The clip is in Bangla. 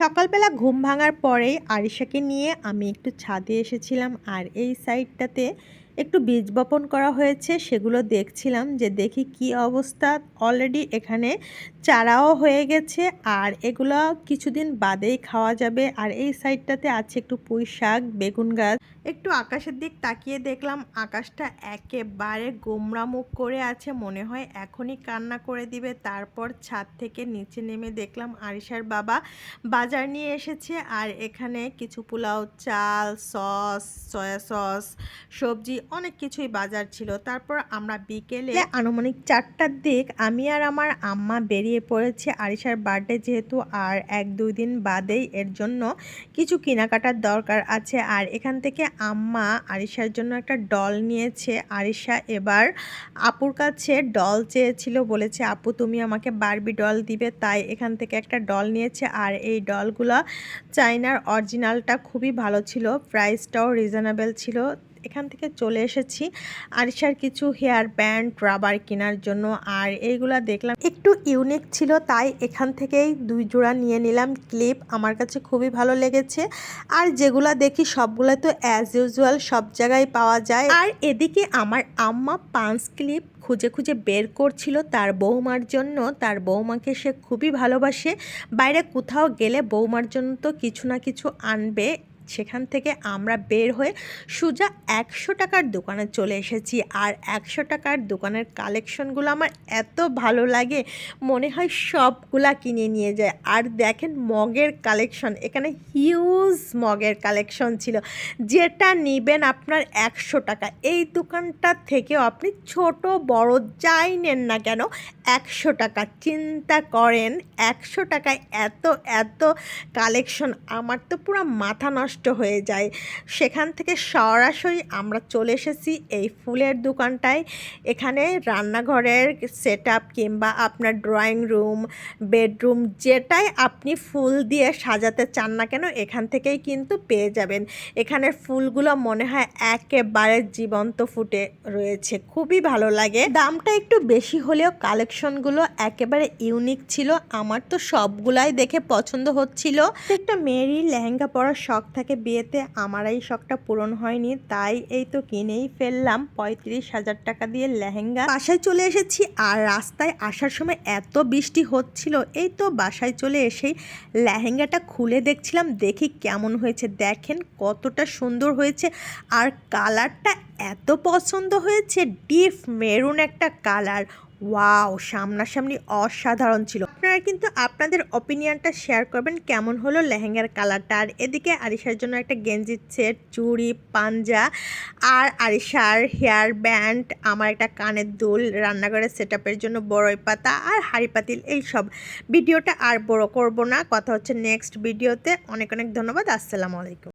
সকালবেলা ঘুম ভাঙার পরেই আরিশাকে নিয়ে আমি একটু ছাদে এসেছিলাম আর এই সাইডটাতে একটু বীজ বপন করা হয়েছে, সেগুলো দেখছিলাম যে দেখি কি অবস্থা। অলরেডি এখানে চারাও হয়ে গেছে আর এগুলো কিছুদিন বাদেই খাওয়া যাবে। আর এই সাইডটাতে আছে একটু পুঁই শাক, বেগুন গাছ। একটু আকাশের দিক তাকিয়ে দেখলাম আকাশটা একেবারে গোমরা মুখ করে আছে, মনে হয় এখনই কান্না করে দিবে। তারপর ছাদ থেকে নিচে নেমে দেখলাম আরিশার বাবা বাজার নিয়ে এসেছে আর এখানে কিছু পোলাও, চাল, সস, সয়া সস, সবজি অনেক কিছুই বাজার ছিল। তারপর আমরা বিকেলে আনুমানিক চারটার দিক আমি আর আমার আম্মা বেরিয়ে পড়েছে আরিশার বার্থডে যেহেতু আর এক দুই দিন বাদেই এর জন্য কিছু কেনাকাটার দরকার আছে। আর এখান থেকে আম্মা আরিশার জন্য একটা ডল নিয়েছে। আরিশা এবার আপুর কাছে ডল চেয়েছিল, বলেছে, আপু, তুমি আমাকে বারবি ডল দিবে। তাই এখান থেকে একটা ডল নিয়েছে। আর এই ডলগুলো চাইনার অরিজিনালটা খুবই ভালো ছিল। প্রাইসটাও রিজনেবল ছিল। এখান থেকে চলে এসেছি। আরিশার কিছু হেয়ার ব্যান্ড রাবার কেনার জন্য। আর এইগুলা দেখলাম, একটু ইউনিক ছিল, তাই এখান থেকেই দুই জোড়া নিয়ে নিলাম ক্লিপ আমার কাছে খুবই ভালো লেগেছে। আর যেগুলা দেখি সবগুলো তো অ্যাজ ইউজুয়াল সব জায়গায় পাওয়া যায়। আর এদিকে আমার আম্মা পাঁচ ক্লিপ খুঁজে খুঁজে বের করছিল তার বৌমার জন্য। তার বৌমাকে সে খুবই ভালোবাসে। বাইরে কোথাও গেলে বৌমার জন্য তো কিছু না কিছু আনবে। সেখান থেকে আমরা বের হয়ে সোজা একশো টাকার দোকানে চলে এসেছি। আর একশো টাকার দোকানের কালেকশনগুলো আমার এত ভালো লাগে, মনে হয় সবগুলা কিনে নিয়ে যায়। আর দেখেন মগের কালেকশন, এখানে হিউজ মগের কালেকশন ছিল। যেটা নেবেন আপনার একশো টাকা। এই দোকানটা থেকেও আপনি ছোট, বড় যাই নেন না কেন একশো টাকা। চিন্তা করেন, একশো টাকায় এত এত কালেকশন আমার তো পুরো মাথা নষ্ট হয়ে যায়। সেখান থেকে সরাসরি আমরা চলে এসেছি এই ফুলের দোকানটায়। এখানে রান্নাঘরের সেট কিংবা আপনার ড্রয়িং রুম বেডরুম যেটাই আপনি ফুল দিয়ে সাজাতে চান না কেন, এখান থেকেই কিন্তু পেয়ে যাবেন। এখানের ফুলগুলো মনে হয় একেবারে জীবন্ত ফুটে রয়েছে। খুবই ভালো লাগে। দামটা একটু বেশি হলেও কালেকশনগুলো একেবারে ইউনিক ছিল। আমার তো সবগুলাই দেখে পছন্দ হচ্ছিল। একটা মেয়েরই লেহেঙ্গা পরার শখ থাকে বিয়েতে। আমার এই শখটা পূরণ হয়নি, তাই এই তো কিনেই ফেললাম। পঁয়ত্রিশ হাজার টাকা দিয়ে লেহেঙ্গা। বাসায় চলে এসেছি আর রাস্তায় আসার সময় এত বৃষ্টি হচ্ছিল। এই তো বাসায় চলে এসেই লেহেঙ্গাটা খুলে দেখছিলাম। দেখি কেমন হয়েছে। দেখেন কতটা সুন্দর হয়েছে। আর কালারটা এত পছন্দ হয়েছে ডিপ মেরুন একটা কালার। ওয়াও, সামনাসামনি অসাধারণ ছিল। আপনারা কিন্তু আপনাদের অপিনিয়নটা শেয়ার করবেন কেমন হলো লেহেঙ্গার কালারটা আর এদিকে আরিশার জন্য একটা গেঞ্জির সেট চুড়ি, পাঞ্জা আর আরিশার হেয়ার ব্যান্ড আমার একটা কানের দুল, রান্নাঘরের সেট জন্য বড়ই পাতা আর হাড়ি পাতিল এইসব ভিডিওটা আর বড় করব না। কথা হচ্ছে নেক্সট ভিডিওতে অনেক অনেক ধন্যবাদ। আসসালামু আলাইকুম।